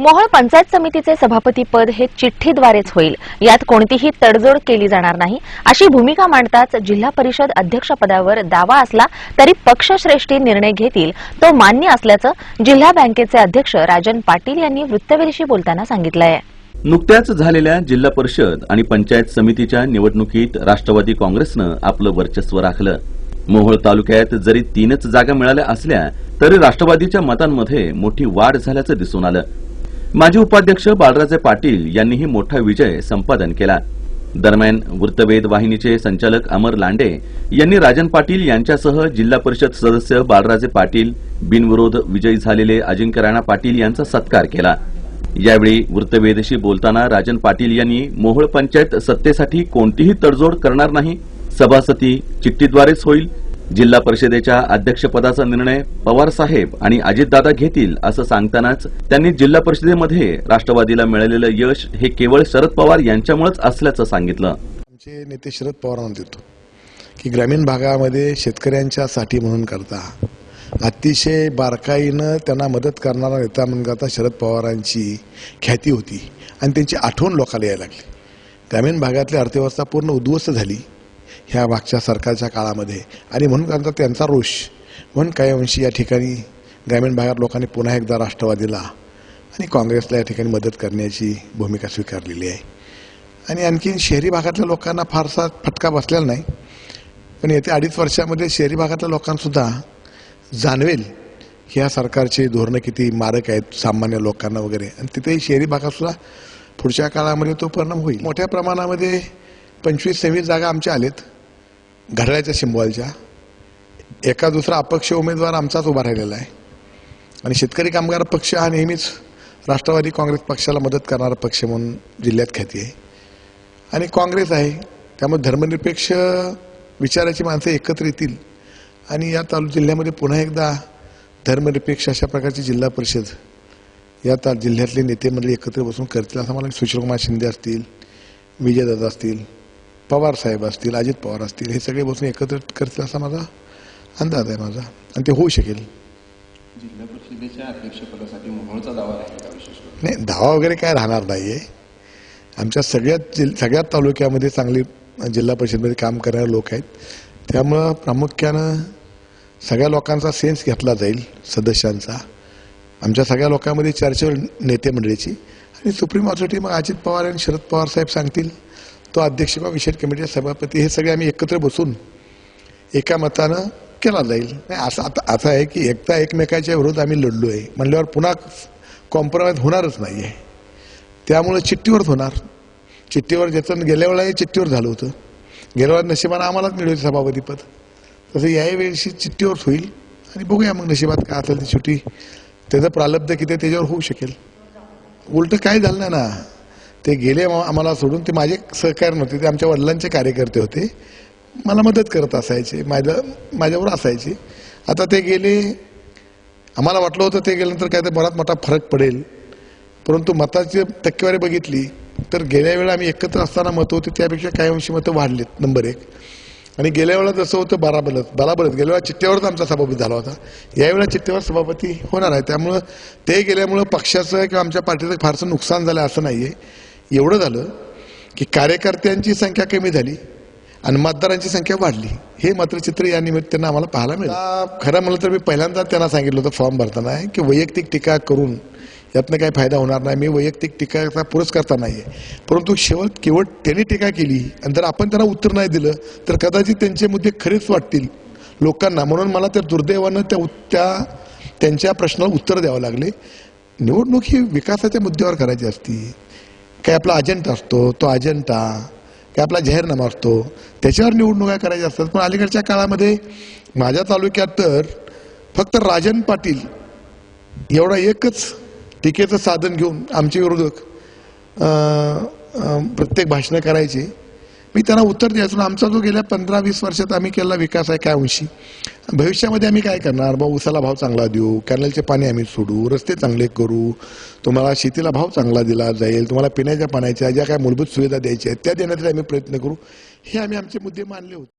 मोहोळ पंचायत समितीचे सभापती पद हे चिठ्ठीद्वारेच होईल. यात कोणतीही तडजोड केली जाणार नाही. अशी भूमिका मांडताच जिल्हा परिषद अध्यक्षपदावर दावा असला तरी पक्षश्रेष्ठी निर्णय घेतील. तो मान्य असल्याचं जिल्हा बँकेचे अध्यक्ष राजन पाटील यांनी वृत्तवेधीशी बोलताना सांगितलंय. नुकत्याच झालेल्या जिल्हा परिषद आणि पंचायत समितीच्या निवडणुकीत राष्ट्रवादी काँग्रेसनं आपलं वर्चस्व राखलं. मोहोळ तालुक्यात जरी तीनच जागा मिळाल्या असल्या तरी राष्ट्रवादीच्या मतांमध्ये मोठी वाढ झाल्याचं दिसून आलं. माजी उपाध्यक्ष बाळराजे पाटील यांनीही मोठा विजय संपादन केला. दरम्यान वृत्तवेध वाहिनीचे संचालक अमर लांडे यांनी राजन पाटील यांच्यासह जिल्हा परिषद सदस्य बाळराजे पाटील बिनविरोध विजयी झालेले अजिंक्य राणा पाटील यांचा सत्कार केला. यावेळी वृत्तवेधशी बोलताना राजन पाटील यांनी मोहोळ पंचायत सत्तेसाठी कोणतीही तडजोड करणार नाही सभासती चिठ्ठीद्वारेच होईल जिल्हा परिषदेच्या अध्यक्षपदाचा निर्णय पवार साहेब आणि अजितदादा घेतील असं सांगतानाच त्यांनी जिल्हा परिषदेमध्ये राष्ट्रवादीला मिळालेलं यश हे केवळ शरद पवार यांच्यामुळेच असल्याचं सांगितलं. आमचे नेते शरद पवारांना देतो की ग्रामीण भागामध्ये शेतकऱ्यांच्या साठी म्हणून करता. अतिशय बारकाईनं त्यांना मदत करणारा नेता म्हणून करता शरद पवारांची ख्याती होती आणि त्यांची आठवण लोकांना यायला लागली. ग्रामीण भागातली अर्थव्यवस्था पूर्ण उद्ध्वस्त झाली. ह्या मागच्या सरकारच्या काळामध्ये. आणि म्हणून त्यांचा त्यांचा रोष. म्हणून काही अंशी या ठिकाणी ग्रामीण भागात लोकांनी पुन्हा एकदा राष्ट्रवादीला आणि काँग्रेसला या ठिकाणी मदत करण्याची भूमिका स्वीकारलेली आहे. आणि आणखीन शहरी भागातल्या लोकांना फारसा फटका बसलेला नाही. पण येत्या अडीच वर्षामध्ये शहरी भागातल्या लोकांसुद्धा जाणवेल की ह्या सरकारचे धोरणं किती मारक आहेत सामान्य लोकांना वगैरे. आणि तिथेही शहरी भागातसुद्धा पुढच्या काळामध्ये तो परिणाम होईल. मोठ्या प्रमाणामध्ये पंचवीस सव्वीस जागा आमच्या आलेत. घड्याळ्याच्या शिंबवालच्या एका दुसरा अपक्ष उमेदवार आमचाच उभा राहिलेला आहे. आणि शेतकरी कामगार पक्ष हा नेहमीच राष्ट्रवादी काँग्रेस पक्षाला मदत करणारा पक्ष म्हणून जिल्ह्यात ख्याती आहे. आणि काँग्रेस आहे. त्यामुळे धर्मनिरपेक्ष विचाराची माणसं एकत्र येतील. आणि या तालु जिल्ह्यामध्ये पुन्हा एकदा धर्मनिरपेक्ष अशा प्रकारची जिल्हा परिषद या ता जिल्ह्यातले नेते मंडळी एकत्र बसून करतील असं मला सुशीलकुमार शिंदे असतील विजयदादा असतील पवार साहेब असतील अजित पवार असतील हे सगळे बसून एकत्र करतील असा माझा अंदाज आहे माझा. आणि ते होऊ शकेल. जिल्हा परिषदेच्या अध्यक्षपदासाठी मोहोळचा दावा? नाही धावा वगैरे काय राहणार नाही आहे आमच्या सगळ्यात जिल सगळ्यात तालुक्यामध्ये चांगली जिल्हा परिषदेमध्ये काम करणारे लोक आहेत. त्यामुळं प्रामुख्यानं सगळ्या लोकांचा सेन्स घेतला जाईल सदस्यांचा. आमच्या सगळ्या लोकांमध्ये चर्चेवर नेते मंडळीची. आणि सुप्रीम ऑथॉरिटी मग अजित पवार आणि शरद पवार साहेब सांगतील. तो अध्यक्ष किंवा विशेष कमिटीचे सभापती हे सगळे आम्ही एकत्र बसून एका मतानं केला जाईल. नाही असं आता असं आहे की एकता एकमेकाच्या विरोधात आम्ही लढलो आहे म्हणल्यावर पुन्हा कॉम्प्रोमाइज होणारच नाही आहे त्यामुळं चिठ्ठीवरच होणार. चिठ्ठीवर ज्याचं गेल्या वेळाही चिठ्ठीवर झालं होतं. गेल्या वेळेला नशिबानं आम्हालाच मिळेल सभापतीपद तसं याही वेळेशी चिठ्ठीवरच होईल. आणि बघूया मग नशिबात काय असेल ती शेवटी त्याचं प्रालब्ध किती त्याच्यावर होऊ शकेल. उलट काय झालं नाही ना. ते गेले आम्हाला सोडून ते माझे सहकार नव्हते ते आमच्या वडिलांचे कार्यकर्ते होते. मला मदत करत असायचे माझ्या माझ्यावर असायचे. आता ते गेले आम्हाला वाटलं होतं ते गेल्यानंतर काय तर बराच मोठा फरक पडेल. परंतु मताची टक्केवारी बघितली तर गेल्या वेळा आम्ही एकत्र असताना मतं होती त्यापेक्षा काही अंशी मतं वाढलीत नंबर एक. आणि गेल्या वेळा जसं होतं बराबरच बराबरच गेल्या वेळा चिठ्ठ्यावरच आमचा सभापती झाला होता. यावेळेला चिठ्ठ्यावर सभापती होणार आहे त्यामुळं ते गेल्यामुळं पक्षाचं किंवा आमच्या पार्टीचं फारसं नुकसान झालं असं नाही आहे एवढं झालं की कार्यकर्त्यांची संख्या कमी झाली आणि मतदारांची संख्या वाढली. हे मात्र चित्र या निमित्तानं आम्हाला पाहायला मिळेल. खरं म्हणलं तर मी पहिल्यांदा त्यांना सांगितलं होतं फॉर्म भरताना की वैयक्तिक टीका करून यातनं काही फायदा होणार नाही. मी वैयक्तिक टीकाचा पुरस्कर्ता नाही आहे परंतु शेवट केवळ त्यांनी टीका केली आणि जर आपण त्यांना उत्तर नाही दिलं तर कदाचित त्यांचे मुद्दे खरेच वाटतील लोकांना. म्हणून मला त्या दुर्दैवानं त्या त्या त्यांच्या प्रश्नाला उत्तर द्यावं लागले. निवडणूक ही विकासाच्या मुद्द्यावर करायची असती. काय आपला अजेंडा असतो तो अजेंडा काय आपला जाहीरनामा असतो त्याच्यावर निवडणुका करायच्या असतात. पण अलीकडच्या काळामध्ये माझ्या तालुक्यात तर फक्त राजन पाटील एवढा एकच टीकेचं साधन घेऊन आमचे विरोधक प्रत्येक भाषणं करायची. मी त्यांना उत्तर द्यायचो आमचा जो गेल्या पंधरा वीस वर्षात आम्ही केलेला विकास आहे काय अंशी? भविष्यामध्ये आम्ही काय करणार? भाऊ उसाला भाव चांगला देऊ कॅनलचे पाणी आम्ही सोडू रस्ते चांगले करू तुम्हाला शेतीला भाव चांगला दिला जाईल तुम्हाला पिण्याच्या पाण्याच्या ज्या काय मूलभूत सुविधा द्यायच्या आहेत त्या देण्यासाठी आम्ही प्रयत्न करू. हे आम्ही आमचे मुद्दे मानले होते.